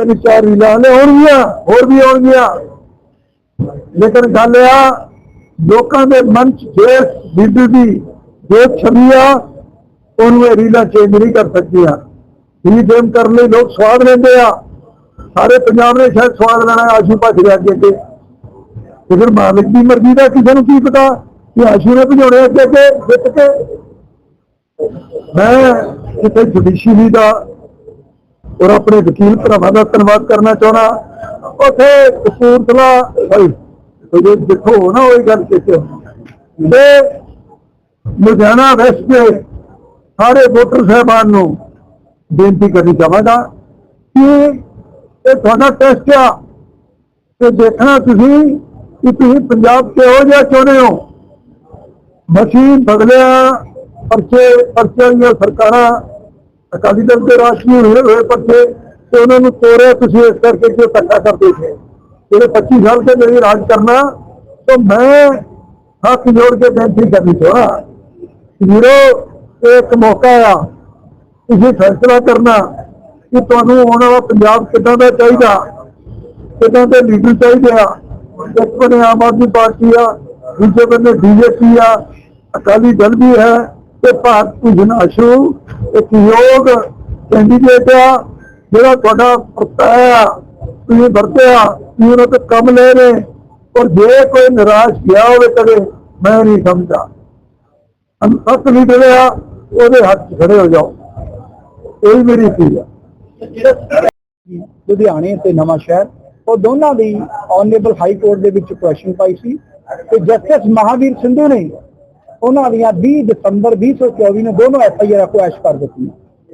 ਤਿੰਨ ਚਾਰ ਰੀਲਾਂ ਨੇ, ਹੋਣਗੀਆਂ, ਹੋਰ ਵੀ ਹੋਣਗੀਆਂ। ਲੇਕਿਨ ਗੱਲ ਆ, ਲੋਕਾਂ ਦੇ ਮਨ ਚ ਜੇ ਬੀਬੀ ਦੀ ਜੋ ਛਵੀ ਉਹਨੂੰ ਇਹ ਰੀਲਾਂ ਚੇਂਜ ਨਹੀਂ ਕਰ ਸਕਦੀਆਂ। ਵੀ ਗੇਮ ਕਰਨ ਲਈ ਲੋਕ ਸਵਾਦ ਲੈਂਦੇ ਆ। ਸਾਰੇ ਪੰਜਾਬ ਨੇ ਸ਼ਾਇਦ ਸਵਾਦ ਲੈਣਾ, ਆਸ਼ੂ ਭੱਜ ਰਿਹਾ ਅੱਗੇ ਅੱਗੇ। ਤੇ ਫਿਰ ਮਾਲਕ ਦੀ ਮਰਜ਼ੀ ਦਾ ਕਿਸੇ ਨੂੰ ਕੀ ਪਤਾ ਕਿ ਆਸ਼ੂ ਨੇ ਭਜਾਉਣੇ ਅੱਗੇ ਅੱਗੇ, ਜਿੱਤ ਕੇ। ਮੈਂ ਕਿਤੇ ਜੁਡੀਸ਼ਰੀ ਦਾ ਔਰ ਆਪਣੇ ਵਕੀਲ ਭਰਾਵਾਂ ਦਾ ਧੰਨਵਾਦ ਕਰਨਾ ਚਾਹਣਾ ਉਥੇ ਕਪੂਰਥਲਾ ਸੌਰੀ ਜੇ ਦੇਖੋ ਨਾ ਉਹ ਗੱਲ ਕਿਤੇ ਤੇ ਲੁਧਿਆਣਾ ਵੈਸਟ ਦੇ ਸਾਰੇ ਵੋਟਰ ਸਾਹਿਬਾਨ ਨੂੰ ਬੇਨਤੀ ਕਰਨੀ ਚਾਹਾਂਗਾ ਕਿ ਇਹ ਤੁਹਾਡਾ ਟੈਸਟ ਆ। ਤੇ ਦੇਖਣਾ ਤੁਸੀਂ ਕਿ ਤੁਸੀਂ ਪੰਜਾਬ ਕਿਹੋ ਜਿਹਾ ਚਾਹੁੰਦੇ ਹੋ। ਮਸ਼ੀਨ ਬਦਲਿਆ, ਪਰਚੇ ਪਰਚੇ ਦੀਆਂ ਸਰਕਾਰਾਂ ਅਕਾਲੀ ਦਲ ਦੇ ਰਾਸ਼ਟਰੀ ਹੋਏ ਹੋਏ ਪਰਚੇ ਤੇ ਉਹਨਾਂ ਨੂੰ ਤੋੜਿਆ ਤੁਸੀਂ ਇਸ ਕਰਕੇ ਕਿ ਧੱਕਾ ਕਰਦੇ ਥੇ ਜਿਹੜੇ 25 ਸਾਲ ਤੇ ਮੇਰੀ ਰਾਜ ਕਰਨਾ, ਤਾਂ ਮੈਂ ਹੱਥ ਜੋੜ ਕੇ ਬੇਨਤੀ ਕਰਨੀ ਚਾਹਾਂ ਵੀਰੋ ਇੱਕ ਮੌਕਾ ਆ। ਤੁਸੀਂ ਫੈਸਲਾ ਕਰਨਾ ਕਿ ਤੁਹਾਨੂੰ ਆਉਣ ਵਾਲਾ ਪੰਜਾਬ ਕਿੱਦਾਂ ਦਾ ਚਾਹੀਦਾ, ਕਿੱਦਾਂ ਦੇ ਲੀਡਰ ਚਾਹੀਦੇ ਆ। ਇੱਕ ਬੰਨੇ ਆਮ ਆਦਮੀ ਪਾਰਟੀ ਆ, ਦੂਜੇ ਬੰਨੇ ਬੀਜੇਪੀ ਆ, ਅਕਾਲੀ ਦਲ ਵੀ ਹੈ ਤੇ ਭਾਰਤ ਭੂਜਨ ਆਸ਼ੂ ਇੱਕ ਯੋਗ ਕੈਂਡੀਡੇਟ ਆ, ਜਿਹੜਾ ਤੁਹਾਡਾ ਪ੍ਰਤਾਇਆ ਤੁਸੀਂ ਵਰਤਿਆ, ਤੁਸੀਂ ਉਹਨਾਂ ਤੋਂ ਕੰਮ ਲੈ ਰਹੇ ਔਰ ਜੇ ਕੋਈ ਨਿਰਾਸ਼ ਗਿਆ ਹੋਵੇ ਕਦੇ, ਮੈਂ ਨਹੀਂ ਸਮਝਦਾ। ਸੱਤ ਲੀਡਰ ਆ, ਉਹਦੇ ਹੱਥ 'ਚ ਖੜੇ ਹੋ ਜਾਓ। ਇਹ ਮੇਰੀ ਅਪੀਲ ਆ। ਲੁਧਿਆਣੇ ਤੇ ਨਵਾਂ ਸ਼ਹਿਰ, ਉਹ ਦੋਨਾਂ ਦੀ ਆਨਰੇਬਲ ਹਾਈ ਕੋਰਟ ਦੇ ਵਿੱਚ ਕੁਐਸਚਨ ਪਾਈ ਸੀ। ਤੇ ਜਸਟਿਸ ਮਹਾਵੀਰ ਸਿੰਧੂ ਨੇ ਉਹਨਾਂ ਦੀਆਂ 20 ਦਸੰਬਰ 2024 ਨੂੰ ਦੋਨੋਂ ਐਫ ਆਈ ਆਰ ਕੁਐਸ਼ ਕਰ ਦਿੱਤੀਆਂ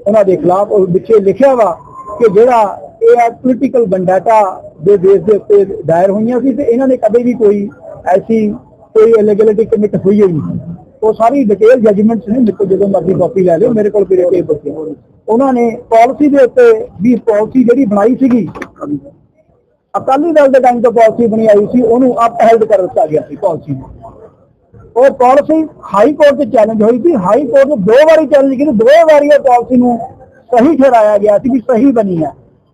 ਉਹਨਾਂ ਦੇ ਖਿਲਾਫ ਉਹ ਵਿੱਚੇ ਲਿਖਿਆ ਵਾ ਕਿ ਜਿਹੜਾ ਇਹ ਹੈ ਪੋਲੀਟੀਕਲ ਵੰਡਾਟਾ ਦੇ ਬੇਸ ਦੇ ਉੱਤੇ ਦਾਇਰ ਹੋਈਆਂ ਸੀ ਤੇ ਇਹਨਾਂ ਨੇ ਕਦੇ ਵੀ ਕੋਈ ਐਸੀ ਕੋਈ ਇਲੀਗੈਲਿਟੀ ਕਮਿਟ ਹੋਈ ਹੀ ਨਹੀਂ। ਉਹ ਸਾਰੀ ਡਿਟੇਲ ਜਜਮੈਂਟਸ ਨੇ ਮੇਰੇ ਜਦੋਂ ਮਰਜ਼ੀ ਕਾਪੀ ਲੈ ਲਿਓ, ਮੇਰੇ ਕੋਲ ਫਿਰ ਇਹ ਬੁੱਕ ਉਹਨਾਂ ਨੇ ਪਾਲਿਸੀ ਦੇ ਉੱਤੇ ਵੀ ਪਾਲਿਸੀ ਜਿਹੜੀ ਬਣਾਈ ਸੀਗੀ ਅਕਾਲੀ ਦਲ ਦੇ ਟਾਈਮ ਤੋਂ ਪਾਲਿਸੀ ਬਣੀ ਆਈ ਸੀ, ਉਹਨੂੰ ਅਪਹੈਲਡ ਕਰ ਦਿੱਤਾ ਗਿਆ ਸੀ ਪਾਲਿਸੀ ਨੂੰ। ਉਹ ਪਾਲਿਸੀ ਹਾਈ ਕੋਰਟ 'ਚ ਚੈਲੰਜ ਹੋਈ ਸੀ। ਹਾਈ ਕੋਰਟ ਨੇ ਦੋ ਵਾਰੀ ਚੈਲੰਜ ਕੀਤੀ। ਦੋ ਵਾਰੀ ਉਹ ਪਾਲਿਸੀ ਨੂੰ ਸਹੀ ਠਹਿਰਾਇਆ ਗਿਆ ਸੀ ਵੀ ਸਹੀ ਬਣੀ ਹੈ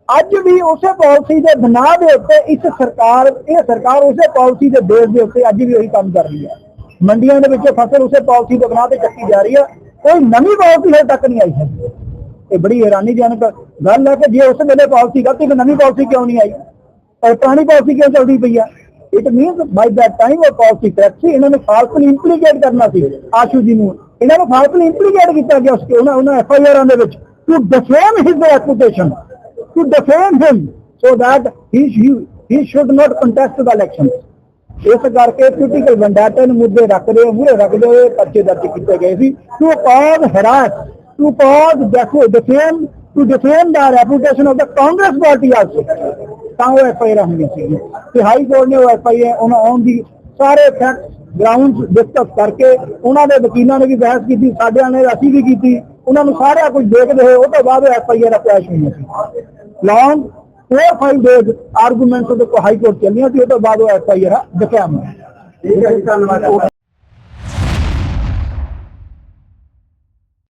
ਅੱਜ ਵੀ ਉਸੇ ਪਾਲਿਸੀ ਦੇ ਬਣਾ ਦੇ ਉੱਤੇ ਇਸ ਸਰਕਾਰ, ਇਹ ਸਰਕਾਰ ਉਸੇ ਪਾਲਿਸੀ ਦੇ ਬੇਸ ਦੇ ਉੱਤੇ ਅੱਜ ਵੀ ਉਹੀ ਕੰਮ ਕਰ ਰਹੀ ਹੈ ਮੰਡੀਆਂ ਦੇ ਵਿੱਚ ਫਸਲ ਉਸੇ ਪਾਲਿਸੀ ਦੇ ਬਣਾ ਤੇ ਚੱਕੀ ਜਾ ਰਹੀ ਹੈ ਕੋਈ ਨਵੀਂ ਪਾਲਿਸੀ ਹਜੇ ਤੱਕ ਨਹੀਂ ਆਈ ਹੈ ਇਹ ਬੜੀ ਹੈਰਾਨੀਜਨਕ ਗੱਲ ਹੈ ਕਿ ਜੇ ਉਸ ਵੇਲੇ ਪਾਲਿਸੀ ਗਲਤੀ ਇੱਕ ਨਵੀਂ ਪਾਲਿਸੀ ਕਿਉਂ ਨਹੀਂ ਆਈ? ਔਰ ਪੁਰਾਣੀ ਪਾਲਿਸੀ ਕਿਉਂ ਚੱਲਦੀ ਪਈ ਆ? It means by that time ਉਹ ਪਾਲਿਸੀ ਕਰੈਕਟ ਸੀ ਇਹਨਾਂ ਨੇ ਫਾਲਸਲੀ ਇੰਪਲੀਕੇਟ ਕਰਨਾ ਸੀ ਆਸ਼ੂ ਜੀ ਨੂੰ ਇਹਨਾਂ ਨੂੰ ਫਾਲਸਲੀ ਇੰਪਲੀਕੇਟ ਕੀਤਾ ਗਿਆ ਉਸ ਉਹਨਾਂ ਉਹਨਾਂ ਐਫ ਆਈ ਆਰਾਂ ਦੇ ਵਿੱਚ to defame his reputation to defame him so that he he should not contest the election ਇਸ ਕਰਕੇ ਪੋਲੀਟੀਕਲ ਵੰਡਾਟਾ ਨੂੰ ਮੁੱਦੇ ਰੱਖਦੇ ਮੂਹਰੇ ਰੱਖਦੇ ਹੋਏ ਪਰਚੇ ਦਰਜ ਕੀਤੇ ਗਏ ਸੀ to cause harass to cause defame to defame the reputation of the Congress party also ਤਾਂ ਉਹ ਐਫ ਹੋਣੀ ਸੀ। ਤੇ ਹਾਈ ਕੋਰਟ ਨੇ ਉਹ ਐਫ ਉਹਨਾਂ ਆਨ ਦੀ ਸਾਰੇ ਫੈਕਟ ਗਰਾਊਂਡ ਡਿਸਕਸ ਕਰਕੇ ਉਹਨਾਂ ਦੇ ਵਕੀਲਾਂ ਨੇ ਵੀ ਬਹਿਸ ਕੀਤੀ, ਸਾਡਿਆਂ ਨੇ ਅਸੀਂ ਵੀ ਕੀਤੀ, ਉਹਨਾਂ ਨੂੰ ਸਾਰਾ ਕੁਝ ਦੇਖਦੇ ਹੋਏ ਉਹ ਤੋਂ ਬਾਅਦ ਐਫ ਆਈ ਆਰ ਅਪਲਾਸ਼ ਹੋਈ ਸੀ। ਲੌਂਗ 4-5 ਡੇਜ਼ ਆਰਗੂਮੈਂਟਸ ਦੇ ਹਾਈ ਕੋਰਟ ਚੱਲੀਆਂ ਸੀ, ਉਹ ਤੋਂ ਬਾਅਦ ਉਹ ਐਫ ਆਈ ਆਰ ਦਿਖਾਇਆ ਮੈਂ ਠੀਕ ਹੈ ਧੰਨਵਾਦ।